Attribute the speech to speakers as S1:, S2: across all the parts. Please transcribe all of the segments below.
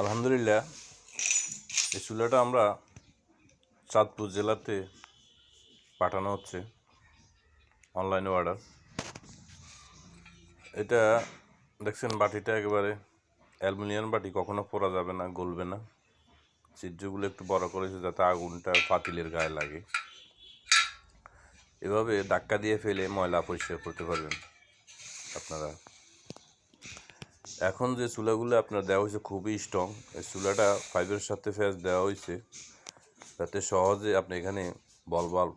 S1: আলহামদুলিল্লাহ, এই চুলাটা আমরা চাঁদপুর জেলাতে পাঠানো হচ্ছে অনলাইনে অর্ডার এটা দেখছেন বাটিটা একেবারে অ্যালুমিনিয়াম বাটি, কখনো পোড়া যাবে না, গলবে না। ছিদ্রগুলো একটু বড় করেছে যাতে আগুনটা পাতিলের গায়ে লাগে। এভাবে ধাক্কা দিয়ে ফেলে ময়লা পরিষ্কার করতে পারবেন আপনারা। এখন যে চুলাগুলো আপনার দেওয়া হয়েছে খুবই স্ট্রং এই চুলাটা ফাইভের সাথে ফ্যাস দেওয়া হয়েছে যাতে সহজে আপনি এখানে বল বাল্ব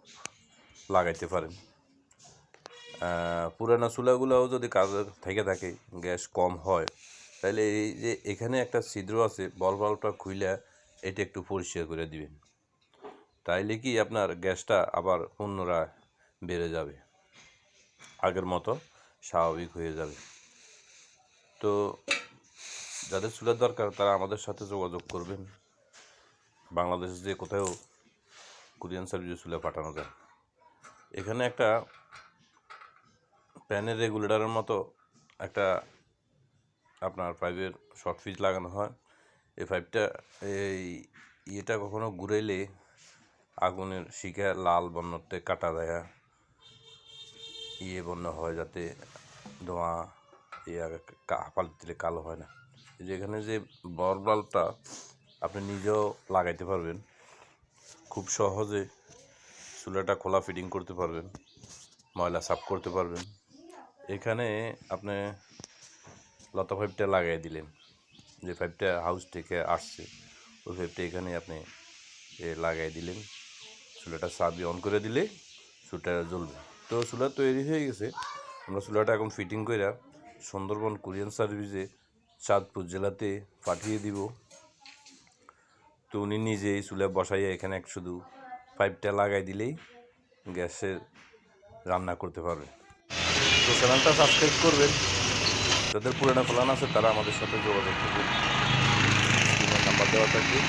S1: লাগাইতে পারেন। পুরানো চুলাগুলোও যদি কাজের থেকে থাকে, গ্যাস কম হয়, তাহলে এই যে এখানে একটা ছিদ্র আছে বল বাল্বটা খুইলে এটা একটু পরিষ্কার করে দিবেন। তাইলে কি আপনার গ্যাসটা আবার পুনরায় বেড়ে যাবে, আগের মতো স্বাভাবিক হয়ে যাবে। তো যাদের চুলের দরকার, তারা আমাদের সাথে যোগাযোগ করবেন। বাংলাদেশে যে কোথাও কোরিয়ান সার্ভিসে চুলে পাঠানো যায়। এখানে একটা প্যানের রেগুলেটরের মতো একটা আপনার পাইপের শর্ট ফিজ লাগানো হয়। এই পাইপটা এই ইয়েটা কখনো ঘুরাইলে আগুনের শিখা লাল বন্যতে কাটা দেয়া ইয়ে বন্য হয় যাতে ধোঁয়া ইয়ে পাল দিলে কালো হয় না। এই যে বর বাল্বটা আপনি নিজেও লাগাইতে পারবেন। খুব সহজে চুলাটা খোলা ফিটিং করতে পারবেন, ময়লা সাফ করতে পারবেন। এখানে আপনি লতা পাইপটা লাগাই দিলেন। যে পাইপটা হাউস থেকে আসছে, ওই পাইপটা এখানে আপনি এ লাগাই দিলেন। চুলাটা সাবি অন করে দিলে চুলটা জ্বলবে। তো চুলা তৈরি হয়ে গেছে। আমরা চুলাটা এখন ফিটিং করে সুন্দরবন কোরিয়ান সার্ভিসে চাঁদপুর জেলাতে পাঠিয়ে দিব। তো উনি নিজেই চুলা বসাইয়া এখানে এক শুধু পাইপটা লাগাই দিলেই গ্যাসের রান্না করতে পারবে। তো চ্যানেলটা সাবস্ক্রাইব করবেন। যাদের পুরানো প্ল্যান আছে তারা আমাদের সাথে যোগাযোগ করবেন নাম্বার দেওয়া থাকবে।